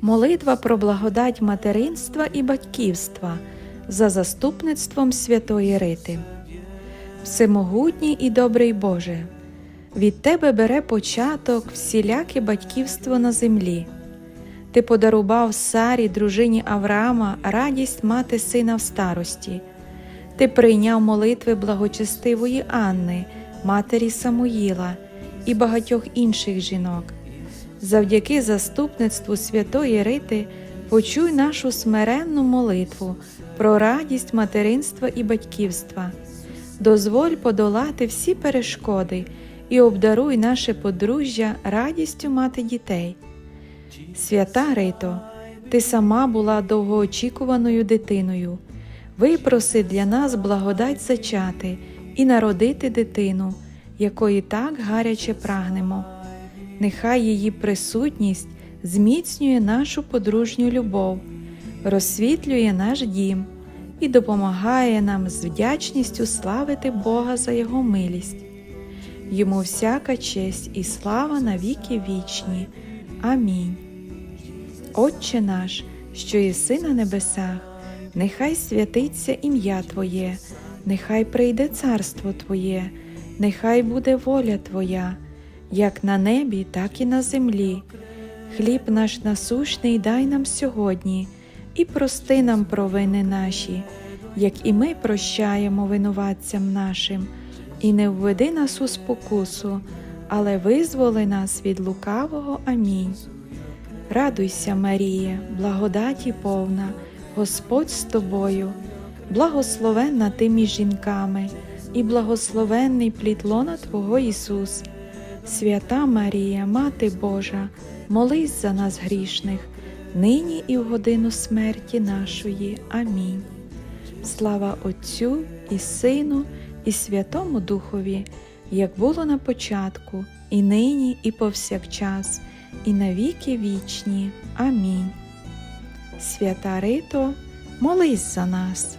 Молитва про благодать материнства і батьківства за заступництвом Святої Рити. Всемогутній і добрий Боже, від Тебе бере початок всіляке батьківство на землі. Ти подарував Сарі, дружині Авраама, радість мати сина в старості. Ти прийняв молитви благочестивої Анни, матері Самуїла і багатьох інших жінок. Завдяки заступництву Святої Рити почуй нашу смиренну молитву про радість материнства і батьківства. Дозволь подолати всі перешкоди і обдаруй наше подружжя радістю мати дітей. Свята Рито, ти сама була довгоочікуваною дитиною. Випроси для нас благодать зачати і народити дитину, якої так гаряче прагнемо. Нехай її присутність зміцнює нашу подружню любов, розсвітлює наш дім і допомагає нам з вдячністю славити Бога за Його милість. Йому всяка честь і слава на віки вічні. Амінь. Отче наш, що єси на небесах, нехай святиться ім'я Твоє, нехай прийде царство Твоє, нехай буде воля Твоя, як на небі, так і на землі. Хліб наш насущний дай нам сьогодні, і прости нам провини наші, як і ми прощаємо винуватцям нашим, і не введи нас у спокусу, але визволи нас від лукавого. Амінь. Радуйся, Марія, благодаті повна, Господь з тобою, благословенна ти між жінками, і благословенний плід лона Твого Ісус. Свята Марія, Мати Божа, молись за нас грішних, нині і в годину смерті нашої. Амінь. Слава Отцю і Сину, і Святому Духові, як було на початку, і нині, і повсякчас, і на віки вічні. Амінь. Свята Рито, молись за нас.